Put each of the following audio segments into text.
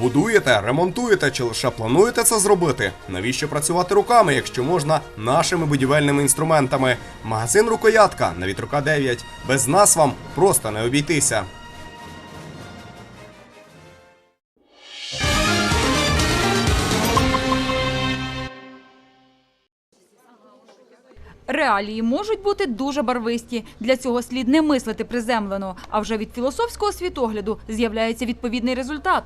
Будуєте, ремонтуєте чи лише плануєте це зробити? Навіщо працювати руками, якщо можна нашими будівельними інструментами? Магазин Рукоятка на вітрука 9. Без нас вам просто не обійтися. Реалії можуть бути дуже барвисті. Для цього слід не мислити приземлено. А вже від філософського світогляду з'являється відповідний результат.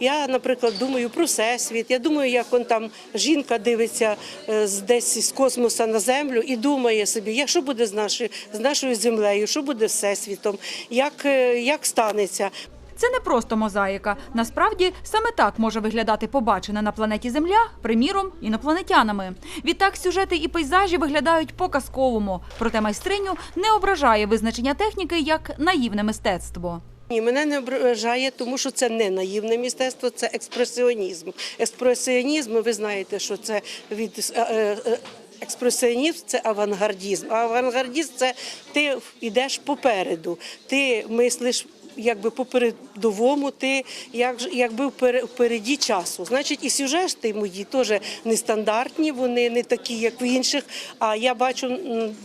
Я, наприклад, думаю про всесвіт. Я думаю, як он там жінка дивиться е, десь з космоса на землю і думає собі, як що буде з нашою з нашою землею, що буде з всесвітом, як, е, як станеться. Це не просто мозаїка. Насправді саме так може виглядати побачене на планеті Земля, приміром, інопланетянами. Відтак сюжети і пейзажі виглядають по-казковому. Проте майстриню не ображає визначення техніки як наївне мистецтво. Ні, мене не ображає, тому що це не наївне мистецтво, це експресіонізм. Експресіонізм, ви знаєте, що це від е, е, експресіонізм це авангардізм. А авангардізм це ти йдеш попереду, ти мислиш. Якби по передовому, ти як якби впереді часу. Значить, і сюжети мої теж нестандартні, вони не такі, як в інших. А я бачу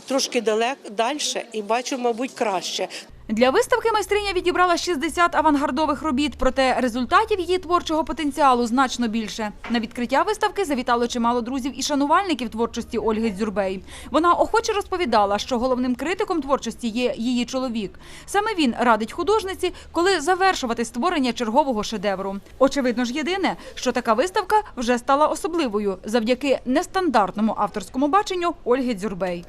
трошки далі і бачу, мабуть, краще. Для виставки майстриня відібрала 60 авангардових робіт, проте результатів її творчого потенціалу значно більше. На відкриття виставки завітало чимало друзів і шанувальників творчості Ольги Дзюрбей. Вона охоче розповідала, що головним критиком творчості є її чоловік. Саме він радить художниці, коли завершувати створення чергового шедевру. Очевидно ж, єдине, що така виставка вже стала особливою завдяки нестандартному авторському баченню Ольги Дзюрбей.